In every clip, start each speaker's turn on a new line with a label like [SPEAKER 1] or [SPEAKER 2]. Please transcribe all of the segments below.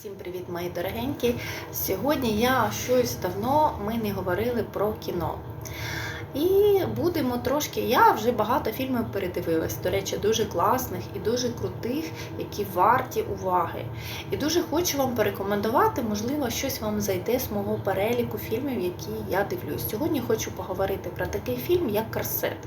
[SPEAKER 1] Всім привіт, мої дорогенькі. Сьогодні я щось давно ми не говорили про кіно. І будемо трошки. Я вже багато фільмів передивилась. До речі, дуже класних і дуже крутих, які варті уваги. І дуже хочу вам порекомендувати, можливо, щось вам зайде з мого переліку фільмів, які я дивлюсь. Сьогодні хочу поговорити про такий фільм, як Карсет.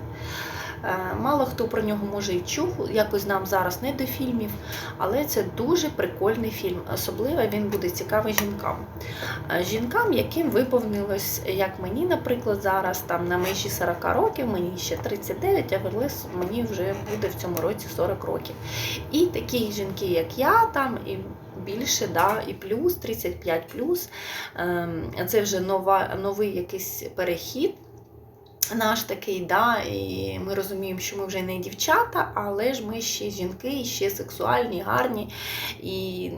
[SPEAKER 1] Е, Мало хто про нього може і чув, якось нам зараз не до фільмів, але це дуже прикольний фільм. Особливо він буде цікавий жінкам. Е, Жінкам, яким виповнилось, як мені, наприклад, зараз там на межі 40 років, мені ще 39, а Верлес мені вже буде в цьому році 40 років. І такі жінки, як я, там і більше, да, і плюс, 35 плюс, ем, це вже нова, новий якийсь перехід наш такий, да, і ми розуміємо, що ми вже не дівчата, але ж ми ще жінки, і ще сексуальні, гарні і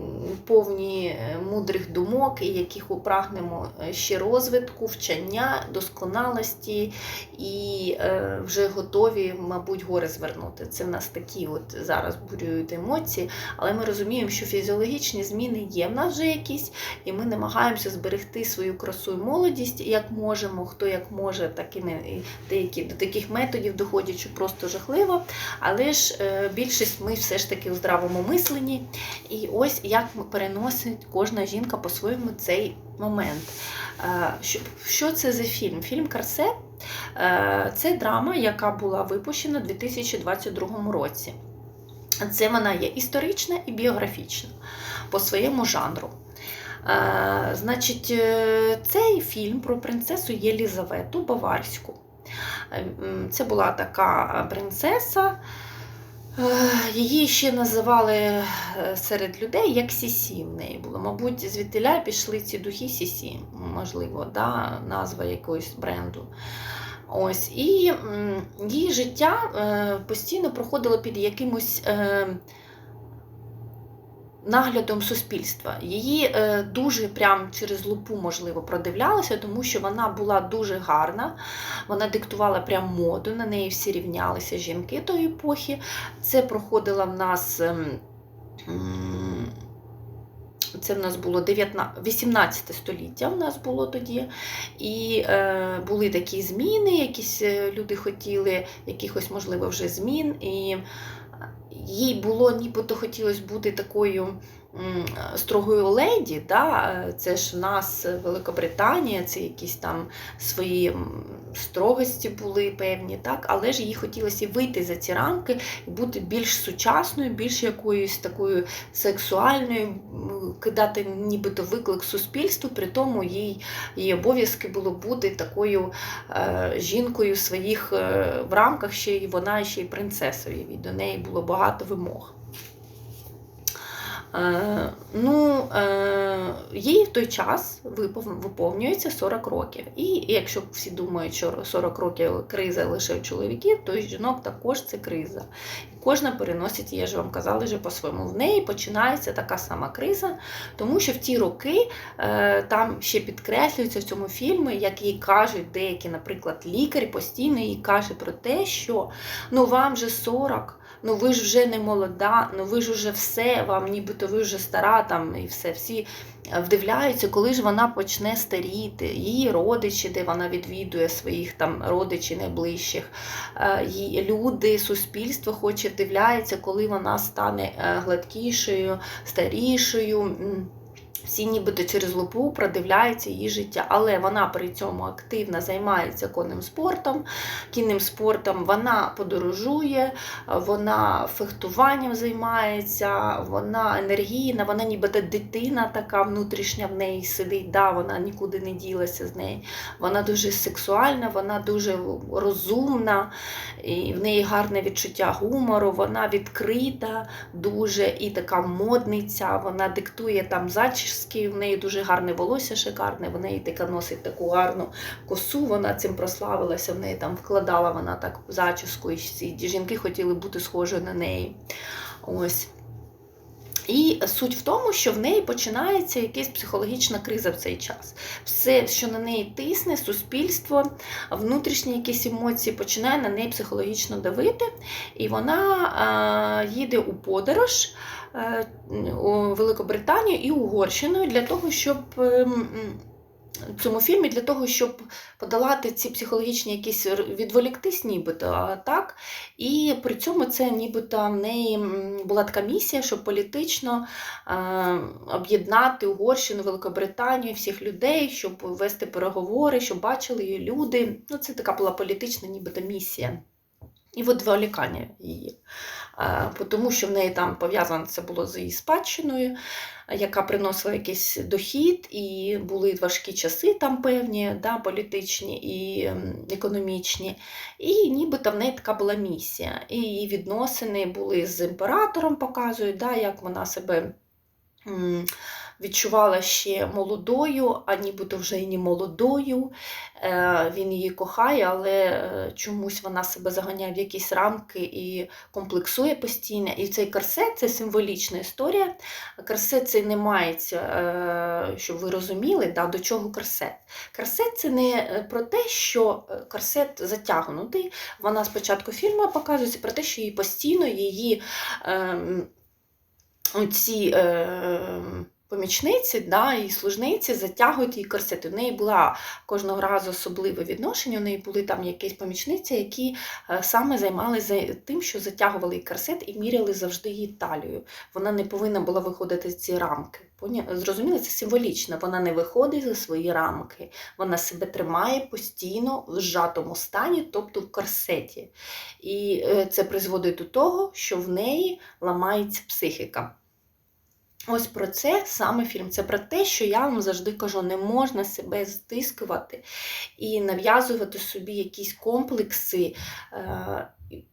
[SPEAKER 1] повні е, мудрих думок, і яких прагнемо е, ще розвитку, вчення, досконалості і е, вже готові, мабуть, гори звернути. Це в нас такі от зараз бурюють емоції, але ми розуміємо, що фізіологічні зміни є в нас вже якісь, і ми намагаємося зберегти свою красу і молодість, як можемо, хто як може, так і не деякі до таких методів доходять, що просто жахливо. Але ж е, більшість ми все ж таки у здравому мисленні. І ось як переносить кожна жінка по-своєму цей момент. Е, Що, це за фільм? Фільм Карсе е, це драма, яка була випущена у 2022 році. Це вона є історична і біографічна по своєму жанру. Значить, цей фільм про принцесу Єлізавету Баварську. Е, м, Це була така принцеса. Е, Її ще називали е, серед людей як Сісі в неї було. Мабуть, звідтиля пішли ці духи Сісі, можливо, да, назва якогось бренду. Ось, і її життя е, постійно проходило під якимось е, наглядом суспільства. Її е, дуже прям через лупу, можливо, продивлялися, тому що вона була дуже гарна, вона диктувала прям моду, на неї всі рівнялися жінки тої епохи. Це проходила в нас. ем, Це в нас було 19, 18 століття в нас було тоді. І е, були такі зміни, якісь е, люди хотіли якихось, можливо, вже змін. І їй було нібито хотілося бути такою строгою леді. Да? е, Це ж в нас Великобританія, це якісь там свої строгості були певні, так? але ж їй хотілося вийти за ці рамки і бути більш сучасною, більш якоюсь такою сексуальною, кидати нібито виклик суспільству, при тому їй, її обов'язки було бути такою е, жінкою своїх е, в рамках ще й вона ще й принцесою. До неї було багато вимог. Е, ну, е, їй в той час виповнюється 40 років. І якщо всі думають, що 40 років криза лише у чоловіків, то і жінок також це криза. Кожна переносить, я ж вам казала вже по-своєму. В неї починається така сама криза, тому що в ті роки е, там ще підкреслюється в цьому фільмі, як їй кажуть деякі, наприклад, лікарі постійно їй каже про те, що ну вам же 40, ну ви ж вже не молода, ну ви ж уже все, вам нібито ви вже стара там і все. Всі е, вдивляються, коли ж вона почне старіти, її родичі, де вона відвідує своїх там родичів найближчих, е, люди, суспільство хоче вдивляється, коли вона стане е, гладкішою, старішою. Всі нібито через лупу продивляються її життя, але вона при цьому активно займається конним спортом, кінним спортом, вона подорожує, вона фехтуванням займається, вона енергійна, вона нібито дитина така внутрішня в неї сидить, да, вона нікуди не ділася з неї. Вона дуже сексуальна, вона дуже розумна, і в неї гарне відчуття гумору, вона відкрита, дуже і така модниця, вона диктує там зачіски, в неї дуже гарне волосся шикарне, в неї така носить таку гарну косу, вона цим прославилася, в неї там вкладала вона так зачіску, і жінки хотіли бути схожою на неї. Ось. І суть в тому, що в неї починається якась психологічна криза в цей час. Все, що на неї тисне, суспільство, внутрішні якісь емоції, починає на неї психологічно давити, і вона їде у подорож е, у Великобританію і Угорщину для того, щоб. Цьому фільмі для того, щоб подолати ці психологічні якісь відволіктись, нібито так. І при цьому це нібито в неї була така місія, щоб політично е, об'єднати Угорщину, Великобританію, всіх людей, щоб вести переговори, щоб бачили її люди. Ну, це така була політична нібито місія. І відволікання її. Е, Тому що в неї там пов'язано це було з її спадщиною, яка приносила якийсь дохід, і були важкі часи там певні, да, політичні і економічні. І нібито в неї така була місія. І її відносини були з імператором, показують, да, як вона себе. Відчувала ще молодою, а нібито вже і не молодою. Е, Він її кохає, але е, чомусь вона себе заганяє в якісь рамки і комплексує постійно. І цей корсет це символічна історія. Корсет це не мається, е, щоб ви розуміли, да, до чого корсет. Корсет це не про те, що корсет затягнутий. Вона спочатку фільму показується про те, що її постійно її. Е, Оці е, помічниці да, і служниці затягують її корсет. У неї була кожного разу особливе відношення. У неї були там якісь помічниці, які е, саме займалися тим, що затягували її корсет і міряли завжди її талію. Вона не повинна була виходити з ці рамки. Зрозуміли, це символічно. Вона не виходить за свої рамки, вона себе тримає постійно в зжатому стані, тобто в корсеті. І е, це призводить до того, що в неї ламається психіка. Ось про це саме фільм. Це про те, що я вам завжди кажу, не можна себе стискувати і нав'язувати собі якісь комплекси е,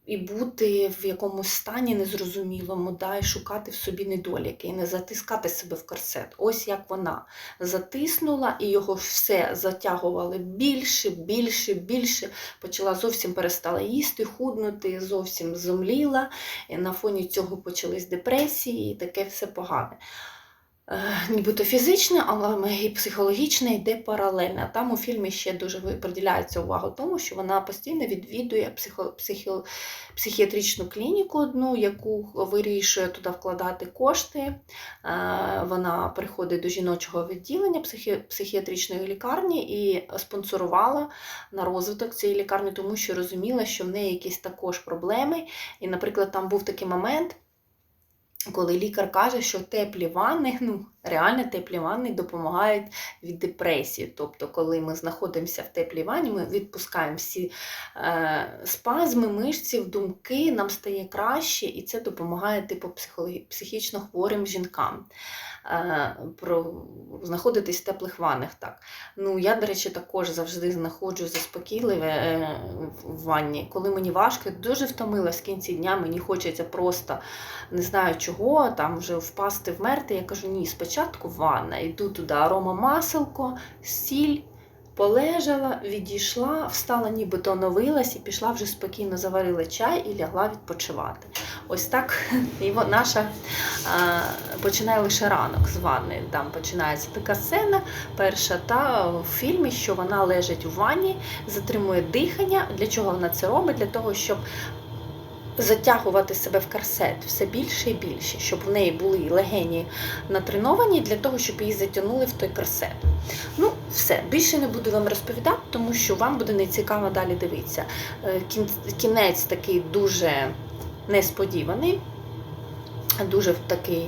[SPEAKER 1] і- бути в якомусь стані незрозумілому, да, і шукати в собі недоліки, і не затискати себе в корсет. Ось як вона затиснула, і його все затягували більше, більше, більше. Почала зовсім перестала їсти, худнути, зовсім зомліла. І на фоні цього почались депресії, і таке все погане. Е, Нібито фізичне, але і психологічне йде паралельно. Там у фільмі ще дуже приділяється увага тому, що вона постійно відвідує психо, психі, психіатричну клініку одну, яку вирішує туди вкладати кошти. Е, Вона приходить до жіночого відділення психі, психіатричної лікарні і спонсорувала на розвиток цієї лікарні, тому що розуміла, що в неї якісь також проблеми. І, наприклад, там був такий момент, коли лікар каже, що теплі ванни, ну реально теплі ванни допомагають від депресії. Тобто, коли ми знаходимося в теплій ванні, ми відпускаємо всі е, спазми, мишців, думки, нам стає краще, і це допомагає типу психічно хворим жінкам. Е, про знаходитись в теплих ваннах. Так. Ну, я, до речі, також завжди знаходжу заспокійливе е, в ванні. Коли мені важко, дуже втомилась в кінці дня, мені хочеться просто не знаю чого, там вже впасти, вмерти. Я кажу, ні, спочатку ванна. Йду туди арома маселко, сіль. Полежала, відійшла, встала, нібито оновилась і пішла вже спокійно заварила чай і лягла відпочивати. Ось так і наша а, починає лише ранок з ванни. Там починається така сцена, перша та в фільмі, що вона лежить у ванні, затримує дихання. Для чого вона це робить? Для того, щоб затягувати себе в корсет все більше і більше, щоб в неї були легені натреновані для того, щоб її затягнули в той корсет. Ну, все, більше не буду вам розповідати, тому що вам буде нецікаво далі дивитися. Е, Кінець такий дуже несподіваний, дуже такий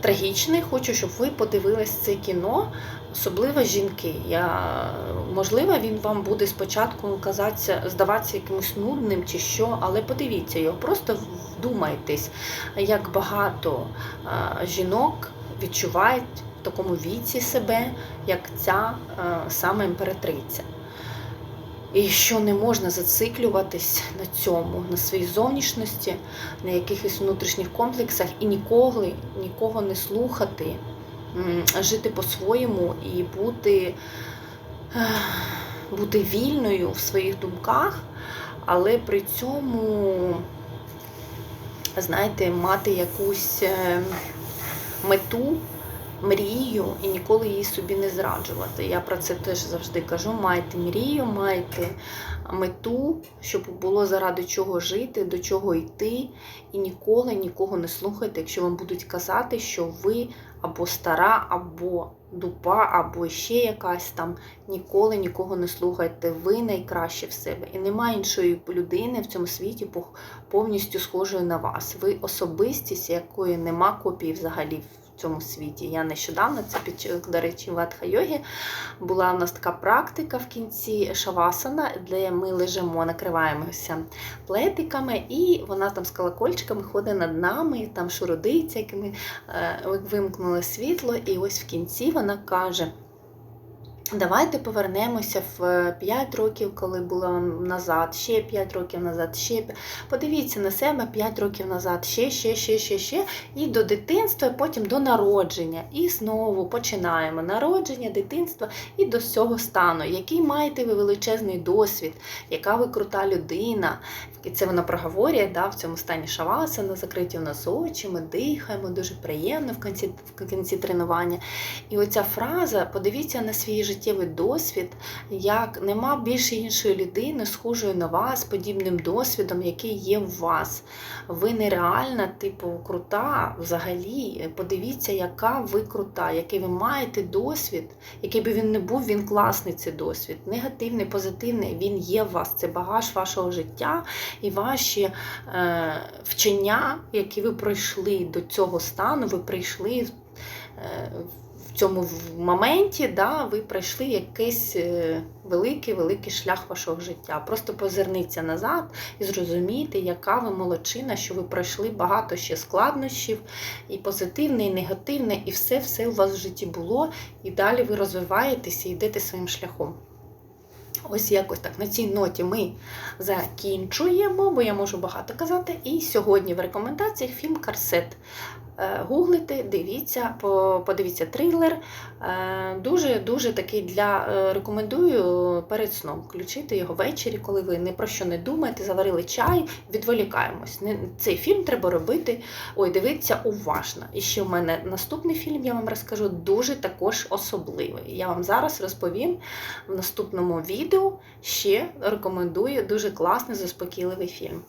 [SPEAKER 1] трагічний. Хочу, щоб ви подивились це кіно, особливо жінки. Я, можливо, він вам буде спочатку казатися, здаватися якимось нудним чи що, але подивіться його, просто вдумайтесь, як багато жінок відчувають в такому віці себе, як ця саме імператриця. І що не можна зациклюватись на цьому, на своїй зовнішності, на якихось внутрішніх комплексах і ніколи нікого не слухати, жити по-своєму і бути, бути вільною в своїх думках, але при цьому, знаєте, мати якусь. е, мету, мрію і ніколи її собі не зраджувати. Я про це теж завжди кажу: майте мрію, майте мету, щоб було заради чого жити, до чого йти, і ніколи нікого не слухайте, якщо вам будуть казати, що ви або стара, або дупа, або ще якась там. Ніколи нікого не слухайте. Ви найкраще в себе. І немає іншої людини в цьому світі повністю схожої на вас. Ви особистість, якої нема копії взагалі цьому світі. Я нещодавно це під до речі, в Атха-йогі була у нас така практика в кінці шавасана, де ми лежимо, накриваємося плетиками, і вона там з колокольчиками ходить над нами, там шуродиться, як ми е, вимкнули світло, і ось в кінці вона каже. Давайте повернемося в 5 років, коли було назад, ще 5 років назад, ще подивіться на себе 5 років назад, ще, ще, ще, ще, ще, і до дитинства, і потім до народження. І знову починаємо народження, дитинство і до цього стану, який маєте ви величезний досвід, яка ви крута людина. І це вона проговорює да, в цьому стані шавасана, закриті у нас очі, ми дихаємо, дуже приємно в кінці, в кінці тренування. І оця фраза: подивіться на свій життєвий досвід, як нема більше іншої людини, схожої на вас, подібним досвідом, який є в вас. Ви нереальна, типу, крута взагалі. Подивіться, яка ви крута, який ви маєте досвід, який би він не був, він класний цей досвід. Негативний, позитивний, він є в вас. Це багаж вашого життя і ваші е, вчення, які ви пройшли до цього стану, ви прийшли. Е, в цьому моменті да, ви пройшли якийсь е, великий великий шлях вашого життя. Просто позирніться назад і зрозумійте, яка ви молодчина, що ви пройшли багато ще складнощів, і позитивне, і негативне, і все все у вас в житті було. І далі ви розвиваєтеся і йдете своїм шляхом. Ось якось так на цій ноті ми закінчуємо, бо я можу багато казати. І сьогодні в рекомендаціях фільм Карсет. Е, Гуглите, дивіться, подивіться трилер. Дуже-дуже такий для е, рекомендую перед сном включити його ввечері, коли ви ні про що не думаєте, заварили чай, відволікаємось. Не- Цей фільм треба робити, ой, дивитися уважно. І ще в мене наступний фільм, я вам розкажу, дуже також особливий. Я вам зараз розповім в наступному відео. Ще рекомендую дуже класний, заспокійливий фільм.